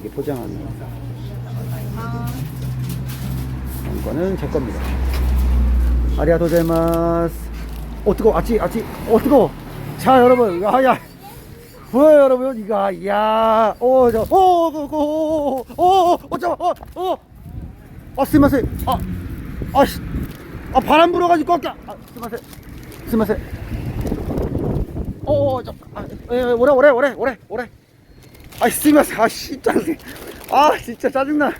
이게 포장하는 이거는 제 겁니다. 아리아 도 제마스. 어 뜨거, 아치, 아치, 어 뜨거. 자 여러분, 아야, 보여요 여러분. 이거, 야, 어, 저, 어, 어, 어, 어, 어, 어, 저, 어, 어, 어, 스마세, 아, 아, 씨, 아 바람 불어가지고 꺾여, 아, 스마세, 스마세. 어, 어, 저, 아, 예, 오래, 오래, 오래, 오래, 오래. 아이 쓰면서 아 진짜 아 진짜 짜증나.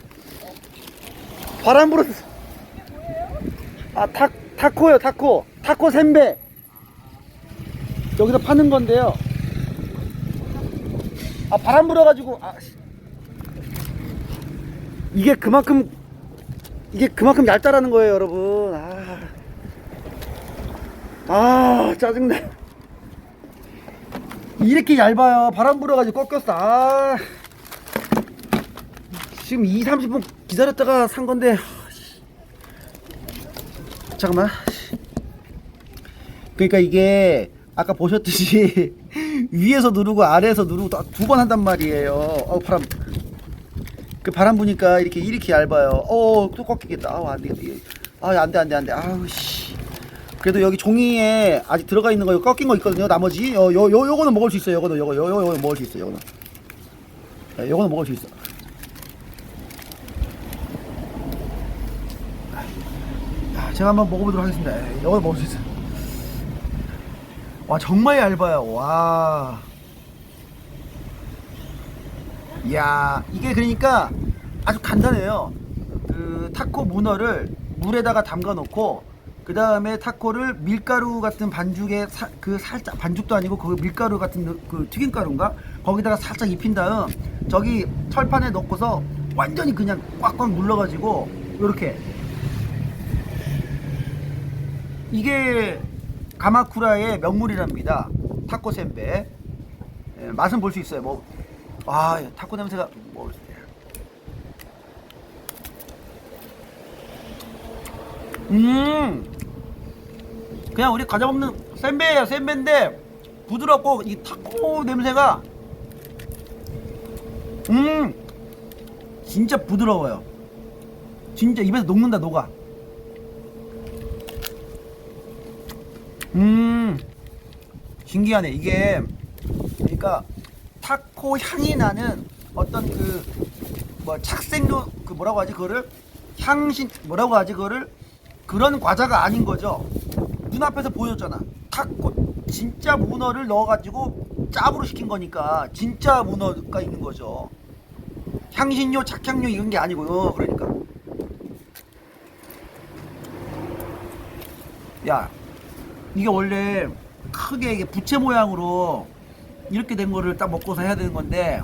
바람 불어서 아 타, 타코요 타코. 타코 샌베. 여기서 파는 건데요. 아 바람 불어가지고 아 씨. 이게 그만큼 이게 그만큼 얇다라는 거예요 여러분. 아, 아 짜증나 이렇게 얇아요. 바람 불어가지고 꺾였어. 아. 지금 2, 30분 기다렸다가 산 건데. 잠깐만. 그러니까 이게 아까 보셨듯이 위에서 누르고 아래에서 누르고 두 번 한단 말이에요. 어 바람. 그 바람 부니까 이렇게 이렇게 얇아요. 어, 또 꺾이겠다. 아, 안 되겠다. 아, 안 돼, 안 돼, 안 돼. 아우 씨. 그래도 여기 종이에 아직 들어가 있는 거 꺾인 거 있거든요. 나머지 요 요 요 요거는 먹을 수 있어요. 요거는 요거 요 요 요 먹을 수 있어요. 요거는. 네, 요거는 먹을 수 있어. 자, 제가 한번 먹어보도록 하겠습니다. 예, 요거 먹을 수 있어. 와 정말 얇아요. 와. 이야 이게 그러니까 아주 간단해요. 그 타코 문어를 물에다가 담가 놓고 그 다음에 타코를 밀가루 같은 반죽에 사, 그 살짝 반죽도 아니고 거기 밀가루 같은 그- 그 튀김가루인가? 거기다가 살짝 입힌 다음 저기 철판에 넣고서 완전히 그냥 꽉꽉 눌러가지고 요렇게. 이게 가마쿠라의 명물이랍니다. 타코 샌베 예, 맛은 볼 수 있어요. 뭐 아, 타코 냄새가 뭐 음. 그냥 우리 과자 먹는 샌베예요 샌베인데 부드럽고 이 타코 냄새가 음. 진짜 부드러워요. 진짜 입에서 녹는다 녹아. 음. 신기하네 이게. 그러니까 타코 향이 나는 어떤 그 뭐 착색료 그 뭐라고 하지 그거를? 향신 뭐라고 하지 그거를 그런 과자가 아닌 거죠. 눈앞에서 보여줬잖아. 타코 진짜 문어를 넣어가지고 짭으로 시킨 거니까 진짜 문어가 있는 거죠. 향신료, 착향료 이런 게 아니고요. 그러니까. 야, 이게 원래 크게 부채 모양으로 이렇게 된 거를 딱 먹고서 해야 되는 건데